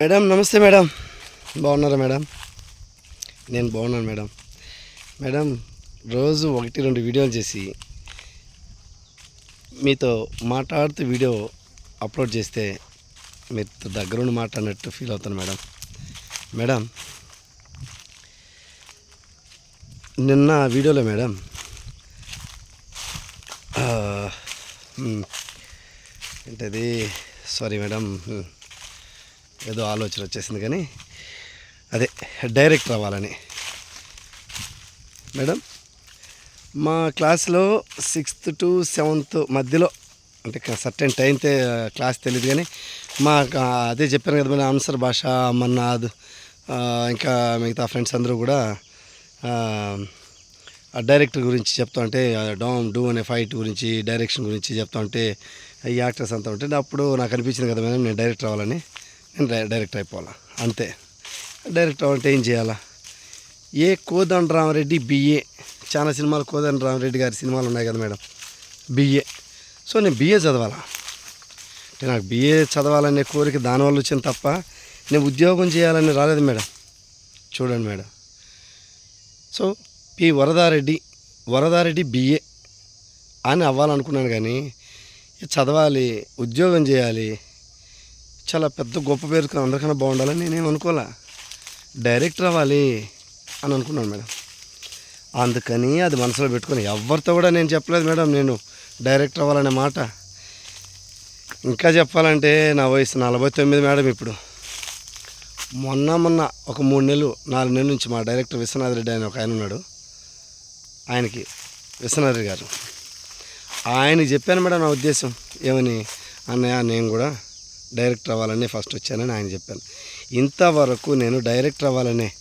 Madam నమస్తే madam. బాగున్నారా madam? నేను బాగున్నాను మేడం. మేడం రోజు ఒకటి రెండు వీడియోలు చేసి మీతో మాట్లాడుతూ వీడియో అప్లోడ్ చేస్తే మీతో దగ్గరుండి మాట్లాడినట్టు ఫీల్ అవుతాను మేడం. మేడం నిన్న వీడియోలో మేడం ఏంటది? సారీ మేడం ఏదో ఆలోచన వచ్చేసింది కానీ అదే డైరెక్ట్ రావాలని. మేడం మా క్లాస్లో సిక్స్త్ టు సెవెంత్ మధ్యలో అంటే సర్టెన్ టైంతే క్లాస్ తెలియదు కానీ మా అదే చెప్పాను కదా మేడం ఆన్సర్ భాష మన్నాద్ ఇంకా మిగతా ఫ్రెండ్స్ అందరూ కూడా ఆ, డైరెక్టర్ గురించి చెప్తా ఉంటే డామ్ డూ అనే ఫైట్ గురించి డైరెక్షన్ గురించి చెప్తా ఉంటే ఈ యాక్టర్స్ అంతా ఉంటే అప్పుడు నాకు అనిపించింది కదా మేడం నేను డైరెక్టర్ అవ్వాలని నేను డైరెక్ట్ అయిపోవాలా? అంతే. డైరెక్ట్ అవ్వాలంటే ఏం చేయాలా? ఏ కోదండ రామరెడ్డి బిఏ. చాలా సినిమాలు కోదండ రామరెడ్డి గారి సినిమాలు ఉన్నాయి కదా మేడం. బిఏ. సో నేను బిఏ చదవాలా? అంటే నాకు బిఏ చదవాలనే కోరిక దానివల్ల వచ్చింది తప్ప నేను ఉద్యోగం చేయాలని రాలేదు మేడం. చూడండి madam. So P Varadareddy Varadareddy BA అని అవ్వాలనుకున్నాను కానీ చదవాలి ఉద్యోగం చేయాలి చాలా పెద్ద గొప్ప పేరు అందరికన్నా బాగుండాలని నేనేం అనుకోలే. డైరెక్టర్ అవ్వాలి అని అనుకున్నాను మేడం. అందుకని అది మనసులో పెట్టుకొని ఎవరితో కూడా నేను చెప్పలేదు మేడం నేను డైరెక్టర్ అవ్వాలనే మాట. ఇంకా చెప్పాలంటే నా వయసు నలభై తొమ్మిది మేడం ఇప్పుడు. మొన్న మొన్న ఒక మూడు నెలలు నాలుగు నెలల నుంచి మా డైరెక్టర్ విశ్వనాథ్ రెడ్డి అని ఒక ఆయన ఉన్నాడు. ఆయనకి విశ్వనాథ్ రెడ్డి గారు. ఆయనకి చెప్పాను మేడం నా ఉద్దేశం ఏమని? అన్నయ్య నేను కూడా డైరెక్టర్ అవ్వాలని ఫస్ట్ వచ్చానని ఆయన చెప్పాను ఇంతవరకు నేను డైరెక్టర్ అవ్వాలనే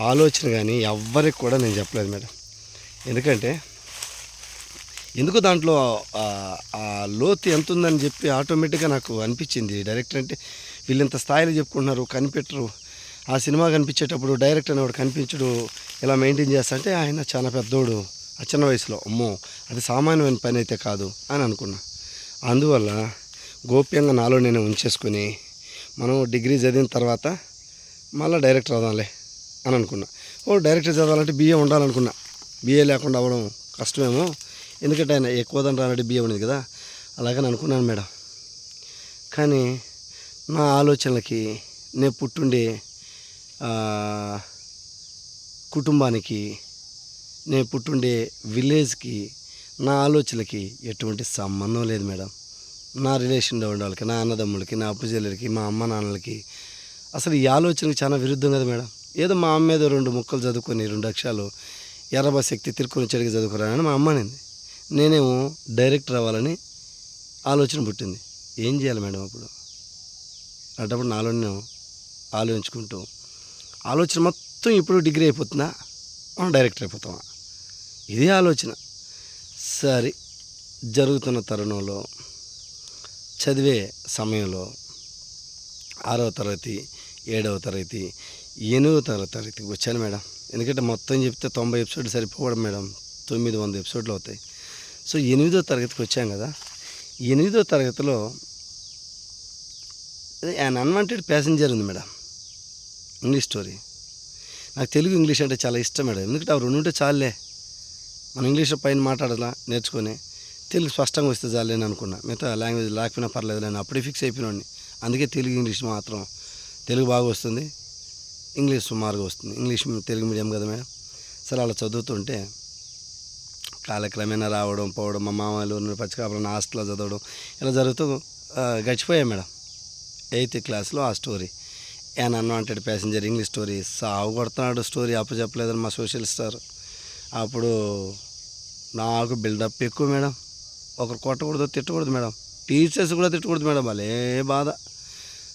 ఆలోచన కానీ ఎవ్వరికి కూడా నేను చెప్పలేదు మేడం. ఎందుకంటే ఎందుకు దాంట్లో ఆ- లోతు ఎంత ఉందని చెప్పి ఆటోమేటిక్గా నాకు అనిపించింది. డైరెక్టర్ అంటే వీళ్ళంత స్థాయిలో చెప్పుకుంటున్నారు కనిపెట్టరు. ఆ సినిమా కనిపించేటప్పుడు డైరెక్టర్ అనేవాడు కనిపించడు ఇలా మెయింటైన్ చేస్తా అంటే ఆయన చాలా పెద్దోడు ఆ చిన్న వయసులో. అమ్మో అది సామాన్యమైన పని అయితే కాదు అని అనుకున్నా. అందువల్ల గోప్యంగా నాలో నేను ఉంచేసుకుని మనం డిగ్రీ చదివిన తర్వాత మళ్ళీ డైరెక్టర్ అవుదాంలే అని అనుకున్నా. ఓ డైరెక్టర్ చదవాలంటే బిఏ ఉండాలనుకున్నా. బిఏ లేకుండా అవ్వడం కష్టమేమో. ఎందుకంటే ఆయన ఎక్కువ రానట్టు బిఏ ఉండేది కదా. అలాగని అనుకున్నాను మేడం. కానీ నా ఆలోచనలకి నేను పుట్టుండే కుటుంబానికి నేను పుట్టుండే విలేజ్కి నా ఆలోచనలకి ఎటువంటి సంబంధం లేదు మేడం. నా రిలేషన్లో ఉండే వాళ్ళకి నా అన్నదమ్ములకి నా అప్పుజల్లకి మా అమ్మ నాన్నలకి. అసలు ఈ ఆలోచనకి చాలా విరుద్ధం కదా మేడం. ఏదో మా అమ్మ ఏదో రెండు ముక్కలు చదువుకొని రెండు అక్షరాలు ఎర్రబా శక్తి తిరుక్కుని చెడిగి చదువుకురానని మా అమ్మ అనింది. నేనేమో డైరెక్టర్ అవ్వాలని ఆలోచన పుట్టింది. ఏం చేయాలి మేడం అప్పుడు? అటప్పుడు నాలోనే ఆలోచించుకుంటూ. ఆలోచన మొత్తం ఇప్పుడు డిగ్రీ అయిపోతుందా? మనం డైరెక్టర్ అయిపోతామా? ఇదే ఆలోచన. సరే జరుగుతున్న తరుణంలో చదివే సమయంలో ఆరవ తరగతి ఏడవ తరగతి ఎనిమిదవ తరగతి తరగతికి వచ్చాను మేడం. ఎందుకంటే మొత్తం చెప్తే తొంభై ఎపిసోడ్లు సరిపోవడం మేడం. తొమ్మిది వంద ఎపిసోడ్లు అవుతాయి. సో ఎనిమిదో తరగతికి వచ్చాం కదా. ఎనిమిదో తరగతిలో అన్ అన్వాంటెడ్ ప్యాసింజర్ ఉంది మేడం. English story. నాకు తెలుగు ఇంగ్లీష్ అంటే చాలా ఇష్టం మేడం. ఎందుకంటే అవి రెండు ఉంటే చాలే మనం ఇంగ్లీష్లో పైన మాట్లాడాలా నేర్చుకొని. తెలుగు స్పష్టంగా వస్తే చాలేని అనుకున్నా. మిగతా లాంగ్వేజ్ లేకపోయినా పర్లేదు నేను అప్పుడే ఫిక్స్ అయిపోయినాడిని. అందుకే తెలుగు ఇంగ్లీష్ మాత్రం తెలుగు బాగా వస్తుంది. ఇంగ్లీష్ సుమారుగా వస్తుంది. ఇంగ్లీష్ తెలుగు మీడియం కదా మేడం. సరే అలా చదువుతుంటే కాలక్రమేణా రావడం పోవడం మా మామూలు పచ్చికాపురం హాస్టల్లో చదవడం ఇలా జరుగుతూ గడిచిపోయాయి మేడం. ఎయిత్ క్లాస్లో ఆ story. An unwanted passenger English story. సాగు కొడుతున్నాడు స్టోరీ అప్పు చెప్పలేదని మా సోషల్ స్టార్. అప్పుడు నాకు బిల్డప్ ఎక్కువ మేడం. ఒకరు కొట్టకూడదు తిట్టకూడదు మేడం. టీచర్స్ కూడా తిట్టకూడదు మేడం వాళ్ళే బాధ.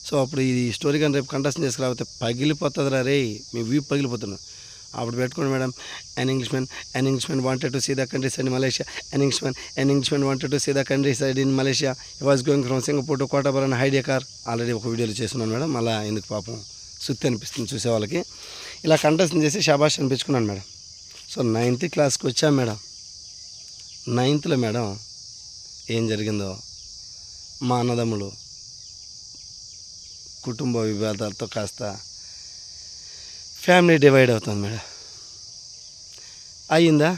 సో అప్పుడు ఈ స్టోరీ కానీ రేపు కంటెస్ట్ చేసుకురాకపోతే పగిలిపోతుంది రే మీ వ్యూ పగిలిపోతున్నాం అప్పుడు పెట్టుకోండి madam an English man an English man wanted to see the countryside in Malaysia an English man an English man wanted to see the countryside in Malaysia was going from Singapore to Kota Bharu and hired a car already ఒక వీడియోలో చేస్తున్నాను madam అలా ఎందుకు పాపం సుత్తి అనిపిస్తుంది చూసే వాళ్ళకి. ఇలా కంటెస్ట్ చేసి షాబాష్ అనిపించుకున్నాను మేడం. సో నైన్త్ క్లాస్కి వచ్చాం మేడం. నైన్త్లో మేడం ఏం జరిగిందో మా అన్నదమ్ములు కుటుంబ విభేదాలతో కాస్త ఫ్యామిలీ డివైడ్ అవుతుంది మేడం. అయ్యిందా?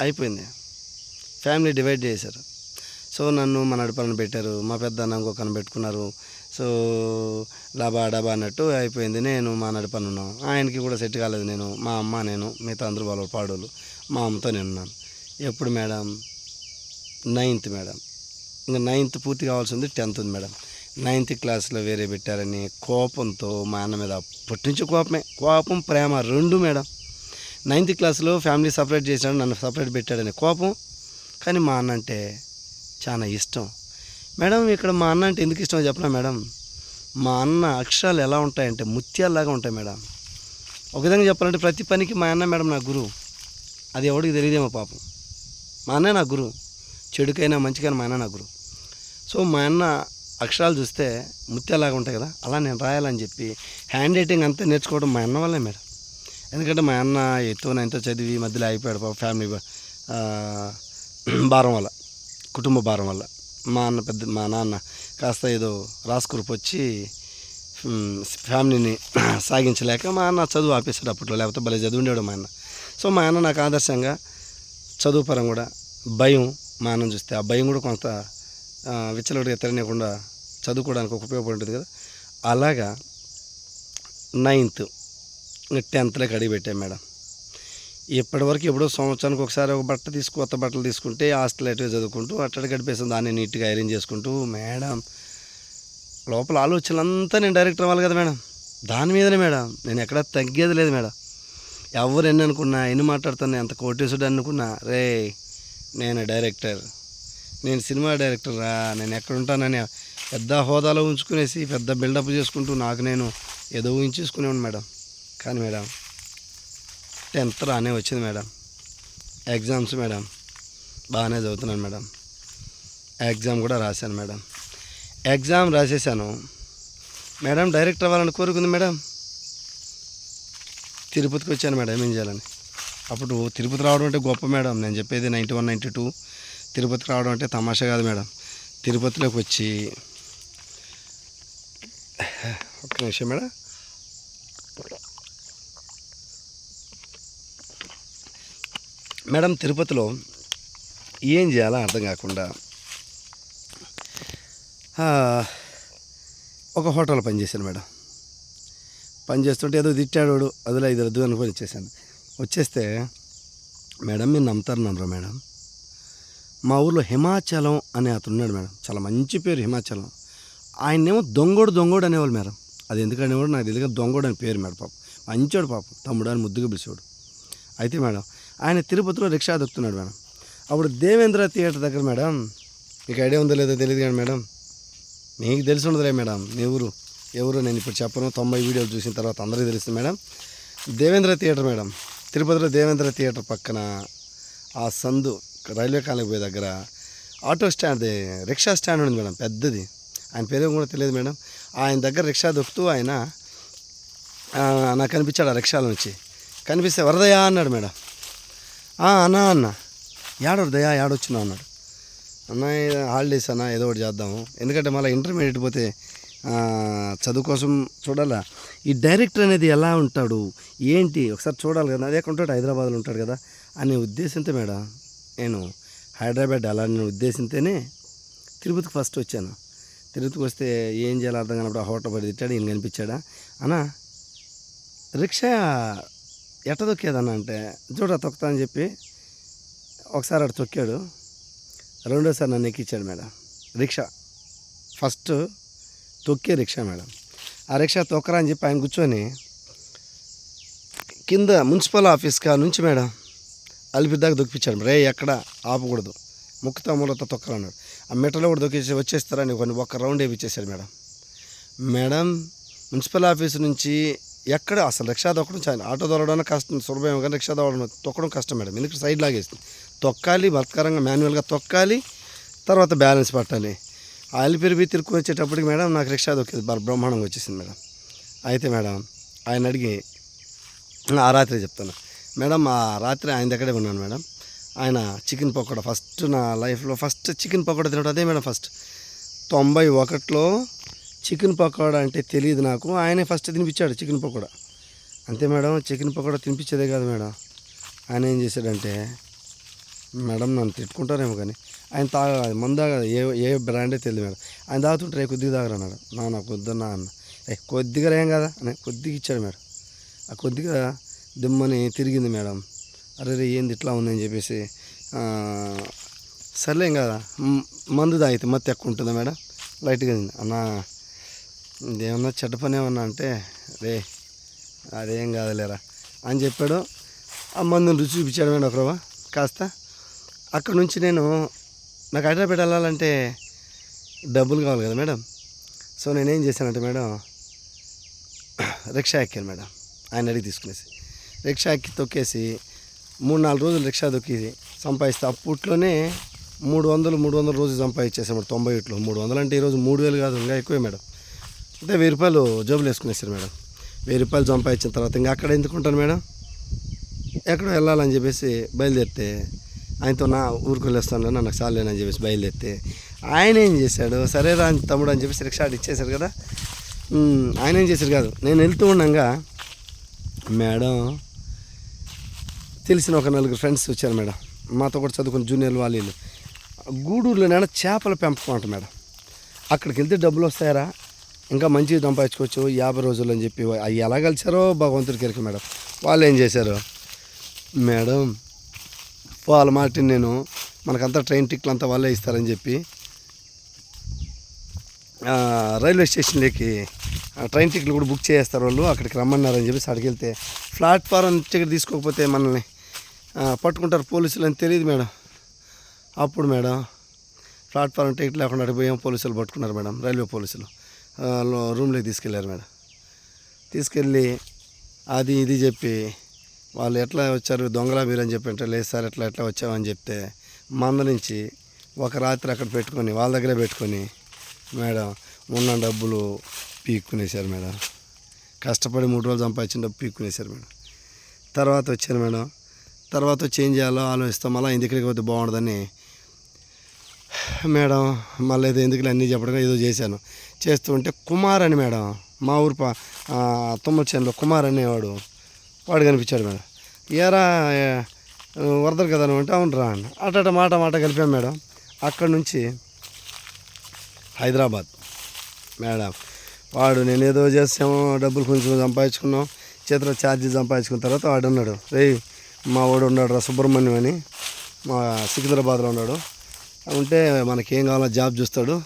అయిపోయింది. ఫ్యామిలీ డివైడ్ చేశారు. సో నన్ను మా నడపాలను పెట్టారు. మా పెద్ద అన్న ఇంకొకరిని పెట్టుకున్నారు. సో డబా డబా అన్నట్టు అయిపోయింది. నేను మా నడపని ఆయనకి కూడా సెట్ కాలేదు. నేను మా అమ్మ నేను మిగతా అందరూ వాళ్ళ పాడోళ్ళు. మా అమ్మతో నేనున్నాను ఎప్పుడు మేడం? Ninth madam. ఇంకా నైన్త్ పూర్తి కావాల్సింది టెన్త్ ఉంది మేడం. నైన్త్ క్లాస్లో వేరే పెట్టారని కోపంతో మా అన్న మీద అప్పటి నుంచి కోపమే. కోపం ప్రేమ రెండు మేడం. నైన్త్ క్లాస్లో ఫ్యామిలీ సపరేట్ చేశాడు నన్ను సపరేట్ పెట్టాడని కోపం. కానీ మా అన్న అంటే చాలా ఇష్టం. మేడం ఇక్కడ మా అన్న అంటే ఎందుకు ఇష్టమో చెప్పనా మేడం? మా అన్న అక్షరాలు ఎలా ఉంటాయంటే ముత్యాల్లాగా ఉంటాయి మేడం. ఒక విధంగా చెప్పాలంటే ప్రతి పనికి మా అన్న మేడం నా గురువు. అది ఎవడికి తెలియదేమో పాపం. మా అన్న నా గురువు. చెడుకైనా మంచికైనా మా అన్న నా గురువు. సో మా అన్న అక్షరాలు చూస్తే ముత్యాలాగా ఉంటాయి కదా అలా నేను రాయాలని చెప్పి హ్యాండ్ రైటింగ్ అంతా నేర్చుకోవడం మా అన్న వల్లే మేడం. ఎందుకంటే మా అన్న ఎత్తున ఎంతో చదివి మధ్యలో అయిపోయాడు పాప ఫ్యామిలీ భారం వల్ల కుటుంబ భారం వల్ల. మా అన్న పెద్ద మా నాన్న కాస్త ఏదో రాసుకురుపు వచ్చి ఫ్యామిలీని సాగించలేక మా అన్న చదువు ఆపేశాడు అప్పట్లో లేకపోతే భలే చదువు ఉండేవాడు మా అన్న. సో మా అన్న నాకు ఆదర్శంగా చదువు పరం కూడా భయం మానం చూస్తే ఆ భయం కూడా కొంత ఆ, విచ్చలవిడిగా చదువుకోవడానికి ఒక ఉపయోగపడుతుంది కదా. అలాగా నైన్త్ టెన్త్లోకి అడిగి పెట్టాం మేడం. ఇప్పటివరకు ఎప్పుడో సంవత్సరానికి ఒకసారి ఒక బట్ట తీసుకు కొత్త బట్టలు తీసుకుంటే హాస్టల్ అటువే చదువుకుంటూ అట్టడి గడిపేసాం దాన్ని నీట్గా ఐరన్ చేసుకుంటూ. మేడం లోపల ఆలోచనలంతా నేను డైరెక్టర్ అవ్వాలి కదా మేడం. దాని మీదనే మేడం నేను ఎక్కడా తగ్గేది లేదు మేడం. ఎవరు ఎన్ని అనుకున్నా ఎన్ని మాట్లాడుతున్నా ఎంత కోటేశుడు అనుకున్నా రే నేను డైరెక్టర్. నేను సినిమా డైరెక్టర్ రా నేను ఎక్కడుంటానని పెద్ద హోదాలో ఉంచుకునేసి పెద్ద బిల్డప్ చేసుకుంటూ నాకు నేను ఏదో ఊహించేసుకునేవాడు మేడం. కానీ మేడం టెన్త్ రానే వచ్చింది మేడం. ఎగ్జామ్స్ మేడం బాగానే చదువుతున్నాను మేడం. ఎగ్జామ్ కూడా రాశాను మేడం. ఎగ్జామ్ రాసేసాను మేడం డైరెక్టర్ అవ్వాలని కోరుకుంది మేడం. తిరుపతికి వచ్చాను మేడం ఏం చేయాలని. అప్పుడు తిరుపతి రావడం అంటే గొప్ప మేడం. నేను చెప్పేది ninety one ninety two. Tirupati రావడం అంటే తమాషా కాదు మేడం. తిరుపతిలోకి వచ్చి ఒక్క నిమిషం మేడం. మేడం తిరుపతిలో ఏం చేయాలో అర్థం కాకుండా ఒక హోటల్లో పనిచేశాను మేడం. పని చేస్తుంటే ఏదో తిట్టాడు వాడు, అదిలో ఇది వద్దు అనుకొని వచ్చేసాను. వచ్చేస్తే మేడం మీరు నమ్ముతారు మేడం. మా ఊర్లో హిమాచలం అనే అతను ఉన్నాడు మేడం. చాలా మంచి పేరు హిమాచలం. ఆయనేమో దొంగోడు దొంగోడు అనేవాళ్ళు మేడం. అది ఎందుకంటే కూడా నాకు తెలియదు దొంగోడు అని పేరు మేడం పాపం. మంచోడు పాపం. తమ్ముడు అని ముద్దుగా పిలిచాడు అయితే మేడం ఆయన తిరుపతిలో రిక్షా దొక్కుతున్నాడు మేడం. అప్పుడు దేవేంద్ర థియేటర్ దగ్గర మేడం మీకు ఐడియా ఉందో లేదో తెలియదు కానీ మేడం మీకు తెలిసి ఉండదులే మేడం. మీ ఊరు ఎవరు నేను ఇప్పుడు చెప్పను. తొంభై వీడియోలు చూసిన తర్వాత అందరికీ తెలుస్తుంది మేడం. Devendra theatre madam. తిరుపతిలో దేవేంద్ర థియేటర్ పక్కన ఆ సందు రైల్వే కాలనీకి పోయే దగ్గర ఆటో స్టాండ్ రిక్షా స్టాండ్ ఉంది మేడం పెద్దది. ఆయన పేరు కూడా తెలియదు మేడం. ఆయన దగ్గర రిక్షా దొక్కుతూ ఆయన నాకు కనిపించాడు ఆ రిక్షాల నుంచి. కనిపిస్తే వరదయా అన్నాడు మేడం. అన్నా అన్న. యాడొరదయా యాడొచ్చినావు అన్నాడు. అన్న హాలిడేస్ అన్న ఏదో ఒకటి చేద్దాము. ఎందుకంటే మళ్ళీ ఇంటర్మీడియట్ పోతే చదువు కోసం చూడాలా? ఈ డైరెక్టర్ అనేది ఎలా ఉంటాడు? ఏంటి? ఒకసారి చూడాలి కదా. అదే ఉంటాడు హైదరాబాద్లో ఉంటాడు కదా. అనే ఉద్దేశంతో మేడం నేను హైదరాబాద్ నేను ఉద్దేశంతోనే తిరుపతికి ఫస్ట్ వచ్చాను. తిరుపతికి వస్తే ఏం చేయాలో అర్థం కానప్పుడు ఆ హోటల్ పడి తిట్టాడు ఈయన కనిపించాడా? అన్నా రిక్షా ఎట్ట తొక్కేదన్నా అంటే చూడ తొక్కుతా అని చెప్పి ఒకసారి అటు తొక్కాడు. రెండోసారి నన్ను ఎక్కించాడు మేడం. రిక్షా. ఫస్ట్ తొక్కే రిక్షా మేడం. ఆ రిక్షా తొక్కరా అని చెప్పి ఆయన కూర్చొని కింద మున్సిపల్ ఆఫీస్ కా నుంచి మేడం అలిపి దాకా దొక్కిపించాడు రే ఎక్కడ? ఆపకూడదు. ముక్కుతో మూలతో తొక్కరన్నాడు. ఆ మెటలో కూడా దొక్కేసి వచ్చేస్తారని కొన్ని ఒక్క రౌండ్ వేయించేశాడు మేడం. మేడం మున్సిపల్ ఆఫీస్ నుంచి ఎక్కడ? అసలు రిక్షా తొక్కడం చాలా ఆటో దొరకడం కష్టం సులభం కానీ రిక్షా తొక్కడం తొక్కడం కష్టం మేడం. ఎందుకంటే సైడ్ లాగేస్తుంది తొక్కాలి బలత్కరంగా మాన్యువల్గా తొక్కాలి తర్వాత బ్యాలెన్స్ పట్టాలి. ఆ అలిపిరి తిరుక్కు వచ్చేటప్పటికి మేడం నాకు రిక్షా దొక్కేది. బ్రహ్మాండంగా వచ్చేసింది మేడం. అయితే మేడం ఆయన అడిగి ఆ రాత్రి చెప్తాను. మేడం ఆ రాత్రి ఆయన దగ్గరే ఉన్నాను మేడం. ఆయన చికెన్ పకోడా ఫస్ట్ నా లైఫ్లో ఫస్ట్ చికెన్ పకోడా తినడం అదే మేడం ఫస్ట్. తొంభై ఒకటిలో చికెన్ పకోడా అంటే తెలియదు నాకు. ఆయనే ఫస్ట్ తినిపించాడు చికెన్ పకోడా. అంతే మేడం చికెన్ పకోడా తినిపించేదే కాదు మేడం. ఆయన ఏం చేశాడంటే మేడం నన్ను తిట్టుకుంటారేమో కానీ ఆయన తాగ మందు ఏ ఏ బ్రాండే తెలియదు మేడం. ఆయన తాగుతుంటారు ఏ కొద్దిగా తాగరన్నాడు నా నాకు వద్దన్నా అన్న. ఏ కొద్దిగా ఏం కదా అని కొద్దిగా ఇచ్చాడు మేడం. ఆ కొద్దిగా దిమ్మని తిరిగింది మేడం. అరే రే ఏంది ఇట్లా ఉందని చెప్పేసి సర్లేం కదా మందు తాగితే మత్తు ఎక్కువ ఉంటుందా మేడం? లైట్గా ఉంది అన్న ఇదేమన్నా చెడ్డ పని ఏమన్నా అంటే రే అదేం కాదులేరా అని చెప్పాడు. ఆ మందుని రుచి చూపించాడు మేడం ఒకరవ కాస్త అక్కడ నుంచి నేను నాకు హైదరాబాద్ వెళ్ళాలంటే డబ్బులు కావాలి కదా మేడం. సో నేనేం చేశానంటే మేడం రిక్షా ఎక్కాను మేడం. ఆయన అడిగి తీసుకునేసి. రిక్షా ఎక్కి తొక్కేసి మూడు నాలుగు రోజులు రిక్షా తొక్కి సంపాదిస్తే. అప్పట్లోనే మూడు వందలు మూడు వందల రోజు సంపాదించేసాం మేడం తొంభై ఇట్లో మూడు వందలు అంటే ఈరోజు మూడు వేలు కాదు ఇంకా ఎక్కువే మేడం. అంటే వెయ్యి రూపాయలు జోబులు వేసుకునేసారు మేడం. వెయ్యి రూపాయలు సంపాదించిన తర్వాత ఇంకా అక్కడ ఎందుకుంటాను మేడం? ఎక్కడో వెళ్ళాలని చెప్పేసి బయలుదేరితే ఆయనతో నా ఊరికి వెళ్ళొస్తాను నాకు చాలేనని చెప్పేసి బయలుదేరితే ఆయన ఏం చేశాడు? సరే రా తమ్ముడు అని చెప్పేసి రిక్షా ఇచ్చేశారు కదా. ఆయన ఏం చేశారు కాదు నేను వెళ్తూ ఉండగా మేడం తెలిసిన ఒక నలుగురు ఫ్రెండ్స్ వచ్చారు మేడం. మాతో కూడా చదువుకుని జూనియర్ వాళ్ళు గూడూరులో గూడూరులోనే చేపల పెంపకం అంట మేడం. అక్కడికి వెళ్తే డబ్బులు వస్తాయరా? ఇంకా మంచిగా సంపాదించుకోవచ్చు యాభై రోజులు అని చెప్పి అవి ఎలా కలిసారో భగవంతుడికి ఎరిక మేడం. వాళ్ళు ఏం చేశారు? మేడం వాళ్ళ మాట నేను మనకంతా ట్రైన్ టిక్లు అంతా వాళ్ళే ఇస్తారని చెప్పి రైల్వే స్టేషన్లోకి ట్రైన్ టికెట్లు కూడా బుక్ చేస్తారు వాళ్ళు అక్కడికి రమ్మన్నారని చెప్పేసి అక్కడికి వెళ్తే ప్లాట్ఫారం టికెట్ తీసుకోకపోతే మనల్ని పట్టుకుంటారు పోలీసులు అని తెలియదు మేడం. అప్పుడు మేడం ప్లాట్ఫారం టికెట్ లేకుండా అడిగిపోయాం పోలీసులు పట్టుకున్నారు మేడం రైల్వే పోలీసులు. రూమ్లోకి తీసుకెళ్ళారు మేడం. తీసుకెళ్ళి అది ఇది చెప్పి వాళ్ళు ఎట్లా వచ్చారు దొంగలా మీరు అని చెప్పి అంటే లేదు సార్ ఎట్లా ఎట్లా వచ్చామని చెప్తే మంద నుంచి ఒక రాత్రి అక్కడ పెట్టుకొని వాళ్ళ దగ్గరే పెట్టుకొని మేడం ఉన్న డబ్బులు పీక్కునేశారు మేడం. కష్టపడి మూడు రోజులు సంపాదించిన డబ్బు పీక్కునేశారు మేడం. తర్వాత వచ్చాను మేడం. తర్వాత చేంజ్ చేయాలో ఆలోచిస్తాం మళ్ళీ ఇంటికి పోతే బాగుండదని. మేడం మళ్ళీ ఏదో ఎందుకు అన్నీ చెప్పడం ఏదో చేశాను. చేస్తూ ఉంటే కుమార్ అని మేడం మా ఊరు పా తుమ్మచేనులో కుమార్ అనేవాడు వాడు కనిపించాడు మేడం. ఏరా వరదలు కదా అంటే అవును రా అన్న. అట మాట మాట కలిపాం మేడం. అక్కడి నుంచి హైదరాబాద్ మేడం. వాడు నేను ఏదో చేసాము డబ్బులు కొంచెం సంపాదించుకున్నాం చేతిలో ఛార్జీ సంపాదించుకున్న తర్వాత వాడు ఉన్నాడు. రేయ్ మా వాడు ఉన్నాడు రా సుబ్రహ్మణ్యం అని. మా సికింద్రాబాద్లో ఉన్నాడు. ఉంటే మనకేం కావాలో జాబ్ చూస్తాడు.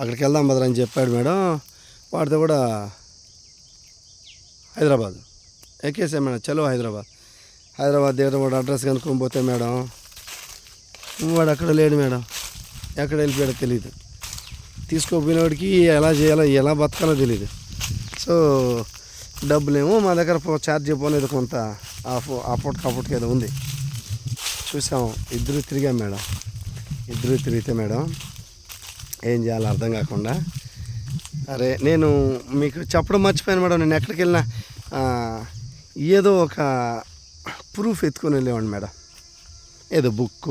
అక్కడికి వెళ్దాం బదరా అని చెప్పాడు మేడం. వాడితో కూడా హైదరాబాద్. ఎక్కేసాం మేడం. చలో హైదరాబాద్. హైదరాబాద్ దగ్గర వాడు అడ్రస్ కనుక్కొని పోతే మేడం వాడు అక్కడ లేడు మేడం. ఎక్కడ వెళ్ళిపోయాడో తెలియదు తీసుకోపోయినవాడికి ఎలా చేయాలో ఎలా బతకాలో తెలియదు సో డబ్బులేమో మా దగ్గర పో- ఛార్జ్ పోలేదు కొంత. అప్పటికి అప్పటికి ఏదో ఉంది. చూసాము ఇద్దరు తిరిగాం మేడం. ఇద్దరు తిరిగితే మేడం ఏం చేయాలో అర్థం కాకుండా. అరే నేను మీకు చెప్పడం మర్చిపోయాను మేడం. నేను ఎక్కడికి వెళ్ళినా ఏదో ఒక ప్రూఫ్ ఎత్తుకొని వెళ్ళేవాడు మేడం. ఏదో బుక్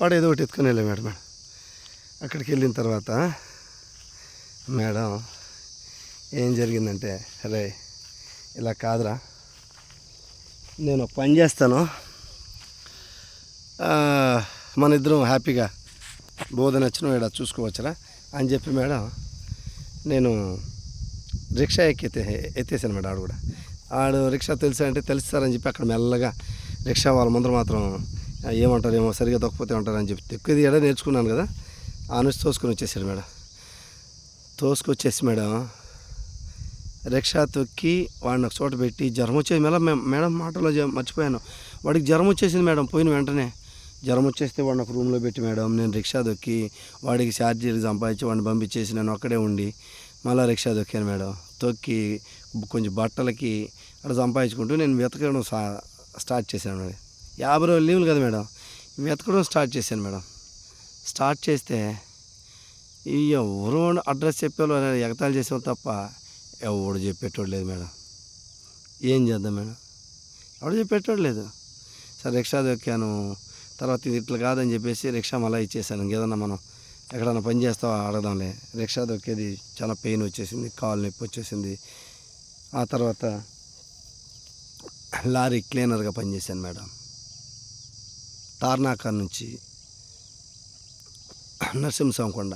వాడు ఏదో ఒకటి ఎత్తుకొని వెళ్ళే మేడం. మేడం అక్కడికి వెళ్ళిన తర్వాత మేడం ఏం జరిగిందంటే అరే ఇలా కాదురా నేను ఒక పని చేస్తాను. మన ఇద్దరం హ్యాపీగా బోధన వచ్చిన ఇక్కడ చూసుకోవచ్చురా అని చెప్పి మేడం నేను రిక్షా ఎక్కితే ఎత్తేసాను మేడం ఆడు కూడా. ఆడు రిక్షా తెలుసా అంటే తెలుస్తారని చెప్పి అక్కడ మెల్లగా రిక్షా వాళ్ళ ముందర మాత్రం "ఆ, ఏమంటారేమో సరిగా తొక్కపోతే ఉంటారని చెప్పి ఎక్కువ ఎడ నేర్చుకున్నాను కదా. ఆ నుంచి తోసుకొని వచ్చేసాడు మేడం. తోసుకొచ్చేసి మేడం రిక్షా తొక్కి వాడిని ఒక చోట పెట్టి జ్వరం వచ్చేది మేడం మేడం మాటలో మర్చిపోయాను. వాడికి జ్వరం వచ్చేసింది మేడం పోయిన వెంటనే జ్వరం వచ్చేస్తే వాడిని ఒక రూమ్లో పెట్టి మేడం నేను రిక్షా దొక్కి వాడికి ఛార్జీలు సంపాదించి వాడిని పంపించేసి నేను ఒక్కడే ఉండి మళ్ళీ రిక్షా దొక్కాను మేడం. తొక్కి కొంచెం బట్టలకి అక్కడ సంపాదించుకుంటూ నేను వెతకడం స్టార్ట్ చేశాను మేడం యాభై రోజులు లీవులు కదా మేడం. వెతకడం స్టార్ట్ చేశాను మేడం. స్టార్ట్ చేస్తే ఈ ఎవరు అడ్రస్ చెప్పేవాళ్ళు ఎగతాళి చేసేవాళ్ళు తప్ప ఎవడు చెప్పేటోడు లేదు మేడం. ఏం చేద్దాం మేడం? ఎవడు చెప్పేటోడు లేదు. సరే రిక్షా దొక్కాను. తర్వాత ఇది ఇట్లా కాదని చెప్పేసి రిక్షా మళ్ళీ ఇచ్చేసాను. ఇంకేదన్నా మనం ఎక్కడన్నా పని చేస్తావా అడగదాంలే రిక్షా దొక్కేది చాలా పెయిన్ వచ్చేసింది కాలు నొప్పి వచ్చేసింది. ఆ తర్వాత లారీ క్లీనర్గా పనిచేశాను మేడం. తార్నాకర్ నుంచి నరసింహస్వామికొండ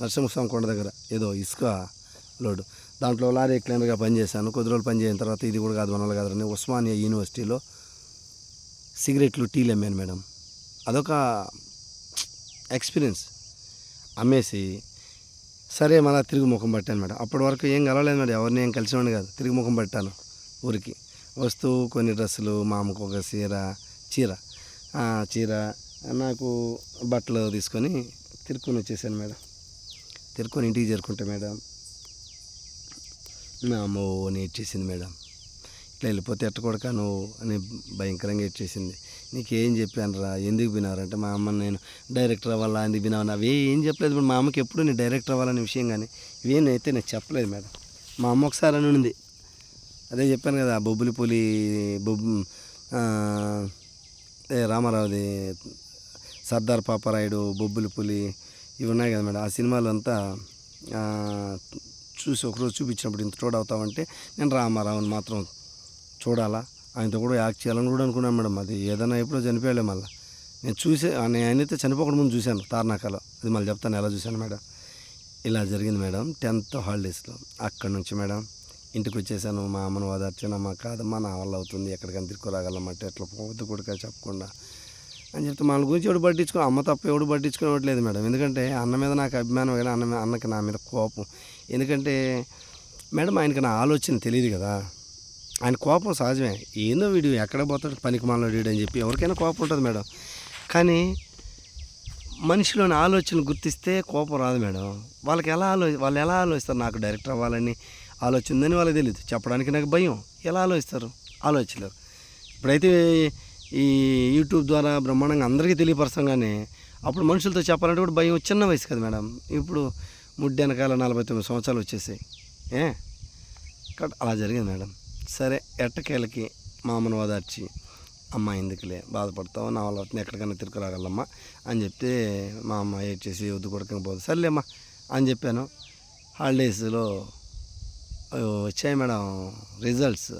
నరసింహస్వామికొండ దగ్గర ఏదో ఇసుక లోడు దాంట్లో లారీ క్లీనర్గా పనిచేశాను. కొద్ది రోజులు పనిచేసిన తర్వాత ఇది కూడా కాదు మనలు కాదని ఉస్మానియా యూనివర్సిటీలో సిగరెట్లు టీలు అమ్మాను మేడం. అదొక ఎక్స్పీరియన్స్. అమ్మేసి సరే మళ్ళీ తిరుగు ముఖం పట్టాను మేడం. అప్పటి వరకు ఏం కలవలేదు మేడం. ఎవరిని ఏం కలిసినవాడిని కాదు. తిరిగి ముఖం పట్టాను ఊరికి. వస్తూ కొన్ని డ్రెస్సులు మా అమ్మకు ఒక చీర చీర. చీర నాకు బట్టలు తీసుకొని తిరుక్కొని వచ్చేసాను మేడం. తిరుక్కొని ఇంటికి చేరుకుంటా మేడం. మా అమ్మ ఓని ఏడ్చేసింది మేడం. ఇట్లా వెళ్ళిపోతే ఎట్టకూడక నువ్వు అని భయంకరంగా ఏడ్చేసింది. నీకేం చెప్పాను రా ఎందుకు వినారంటే మా అమ్మ నేను డైరెక్టర్ అవ్వాలా ఎందుకు వినావు అవి ఏం చెప్పలేదు. మా అమ్మకి ఎప్పుడు నేను డైరెక్టర్ అవ్వాలనే విషయం కానీ ఇవేనైతే నేను చెప్పలేదు మేడం. మా అమ్మ ఒకసారి అని ఉంది అదే చెప్పాను కదా బొబ్బులి పులి బొబ్బు రామారావుది సర్దార్ పాపరాయుడు బొబ్బులి పులి ఇవి ఉన్నాయి కదా మేడం. ఆ సినిమాలు అంతా చూసి ఒకరోజు చూపించినప్పుడు ఇంత చూడవుతామంటే నేను రామారావుని మాత్రం చూడాలా. ఆయనతో కూడా యాక్ట్ చేయాలని కూడా అనుకున్నాను మేడం. అది ఏదైనా ఎప్పుడో చనిపోయాలే మళ్ళీ. నేను చూసే నేను ఆయనైతే చనిపోకుండా ముందు చూశాను తార్నాకలో. అది మళ్ళీ చెప్తాను ఎలా చూశాను మేడం. ఇలా జరిగింది మేడం టెన్త్ హాలిడేస్లో. అక్కడ నుంచి మేడం ఇంటికి వచ్చేసాను మా అమ్మను ఓదార్చాను. అమ్మ కాదమ్మా నా వల్ల అవుతుంది. ఎక్కడికైనా తిరుక్కురాగలమంటే ఎట్లా పోవద్దు కొడుక చెప్పకుండా అని చెప్తే మన గురించి ఎవడు పట్టించుకో అమ్మ తప్ప ఎవడు పట్టించుకోవట్లేదు మేడం. ఎందుకంటే అన్న మీద నాకు అభిమానం కానీ అన్న అన్నకి నా మీద కోపం. ఎందుకంటే మేడం ఆయనకి నా ఆలోచన తెలియదు కదా. ఆయన కోపం సహజమే. ఏందో వీడు ఎక్కడ పోతాడు? పనికి మాలో వీడు అని చెప్పి ఎవరికైనా కోపం ఉంటుంది మేడం. కానీ మనిషిలోని ఆలోచన గుర్తిస్తే కోపం రాదు మేడం. వాళ్ళకి ఎలా ఆలో వాళ్ళు ఎలా ఆలోచిస్తారు? నాకు డైరెక్టర్ అవ్వాలని ఆలోచన ఉందని వాళ్ళకి తెలియదు చెప్పడానికి నాకు భయం. ఎలా ఆలోచిస్తారు? ఆలోచించలేరు ఇప్పుడైతే ఈ యూట్యూబ్ ద్వారా బ్రహ్మాండంగా అందరికీ తెలియపరచం కానీ అప్పుడు మనుషులతో చెప్పాలంటే కూడా భయం చిన్న వయసు కదా మేడం. ఇప్పుడు ముడ్డి వెనకాల నలభై తొమ్మిది సంవత్సరాలు వచ్చేసాయి. ఏ? కాబట్టి అలా జరిగింది మేడం. సరే ఎట్టకేలకి మా అమ్మను ఓదార్చి అమ్మ ఎందుకులే బాధపడతావు నా వల్ల అవుతుంది ఎక్కడికైనా తిరుకురాగలమ్మా అని చెప్తే మా అమ్మ ఏడ్ చేసి వద్దు కొడుకుని పోదు సర్లేమ్మా అని చెప్పాను. హాలిడేస్లో వచ్చాయి మేడం రిజల్ట్స్.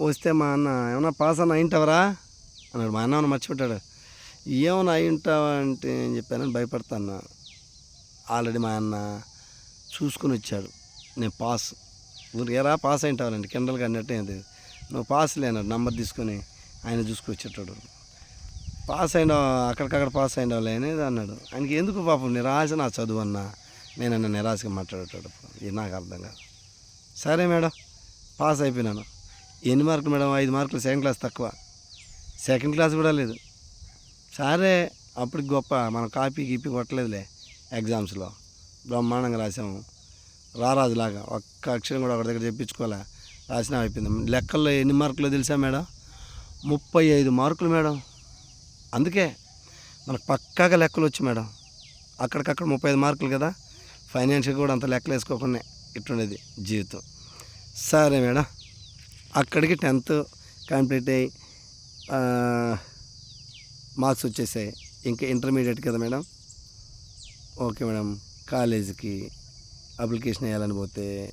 వస్తే మా అన్న ఏమన్నా పాస్ అన్న అయింటావరా అన్నాడు. మా అన్న మర్చిపెట్టాడు. ఏమన్నా అయింటావా అంటే నేను చెప్పాను భయపడతాను ఆల్రెడీ మా అన్న చూసుకుని వచ్చాడు. నేను పాస్. ఊరికి పాస్ అయింటావాలండి కిండల్ అన్నట్టు అది నువ్వు పాస్ లేనాడు నంబర్ తీసుకొని ఆయన చూసుకొచ్చేటాడు పాస్ అయిన అక్కడికక్కడ పాస్ అయినావులే అనేది అన్నాడు. ఆయనకి ఎందుకు పాపం? నిరాశ నా చదువు అన్న. నేను అన్న నిరాశగా మాట్లాడేటాడు ఇది నాకు అర్థం కాదు. సరే మేడం పాస్ అయిపోయినాను. ఎన్ని మార్కులు మేడం? ఐదు మార్కులు సెకండ్ క్లాస్ తక్కువ. సెకండ్ క్లాస్ కూడా లేదు. సరే అప్పటికి గొప్ప మనం కాపీ గీపీ కొట్టలేదులే ఎగ్జామ్స్లో. బ్రహ్మాండంగా రాసాము రారాజులాగా ఒక్క అక్షరం కూడా ఒకటి దగ్గర చెప్పించుకోలే. రాసినా అయిపోయింది. లెక్కల్లో ఎన్ని మార్కులు తెలుసా మేడం? ముప్పై ఐదు మార్కులు మేడం. అందుకే మనకు పక్కాగా లెక్కలు వచ్చి మేడం. అక్కడికక్కడ ముప్పై ఐదు మార్కులు కదా. ఫైనాన్షియల్ కూడా అంత లెక్కలు వేసుకోకుండా ఇట్టుండేది జీవితం. సరే మేడం. అక్కడికి టెన్త్ కంప్లీట్ అయ్యి మార్క్స్ వచ్చేసాయి. ఇంకా ఇంటర్మీడియట్ కదా మేడం? Okay madam. కాలేజీకి అప్లికేషన్ వేయాలని పోతే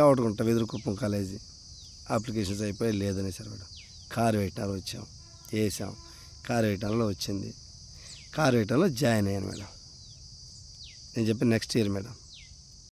చవటకుంట వెదురుకుప్పం కాలేజీ. అప్లికేషన్స్ అయిపోయి లేదనేసారు మేడం. కారు వేయటాలు వచ్చాం. వేసాం. కారు వేయటంలో వచ్చింది. కారు వేయటంలో జాయిన్ అయ్యాను మేడం. నేను చెప్పిన నెక్స్ట్ ఇయర్ మేడం.